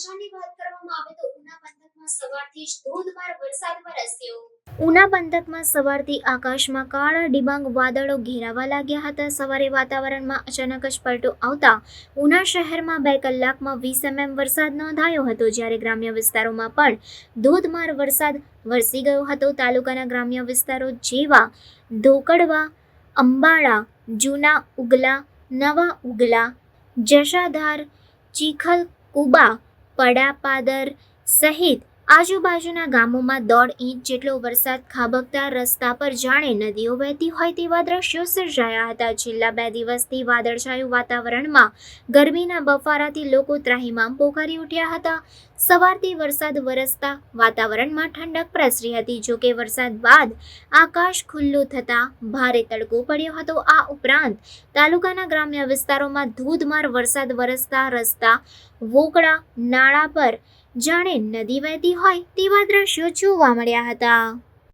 ઉના પંથકમાં સવારથી ઉના પંથકમાં સવારથી આકાશમાં કાળા ડિબાંગ વાદળો ઘેરાવા લાગ્યા હતા. સવારે વાતાવરણમાં અચાનક જ પલટો આવતા ઉના શહેરમાં બે કલાકમાં વીસ એમએમ વરસાદ નોંધાયો હતો. જ્યારે ગ્રામ્ય વિસ્તારોમાં પણ ધોધમાર વરસાદ વરસી ગયો હતો. તાલુકાના ગ્રામ્ય વિસ્તારો જેવા ધોકડવા, અંબાળા, જૂના ઉગલા, નવા ઉગલા, જશાધાર ચીખલ કુબા પડાપાદર સહિત આજુબાજુના ગામોમાં દોઢ ઇંચ જેટલો વરસાદ ખાબકતા રસ્તા પર જાણે નદીઓ વહેતી હોય તેવા દ્રશ્યો સર્જાયા હતા. છેલ્લા બે દિવસથી વાદળછાયું વાતાવરણમાં ગરમીના બફારાથી લોકો ત્રાહિમામ પોકારી ઉઠ્યા હતા. સવારથી વરસાદ વરસતા વાતાવરણમાં ઠંડક પ્રસરી હતી. જોકે વરસાદ બાદ આકાશ ખુલ્લું થતાં ભારે તડકો પડ્યો હતો. આ ઉપરાંત તાલુકાના ગ્રામ્ય વિસ્તારોમાં ધોધમાર વરસાદ વરસતા રસ્તા, વોકળા, નાળા પર જાણે નદી વહેતી હોય તેવા દ્રશ્યો જોવા મળ્યા હતા.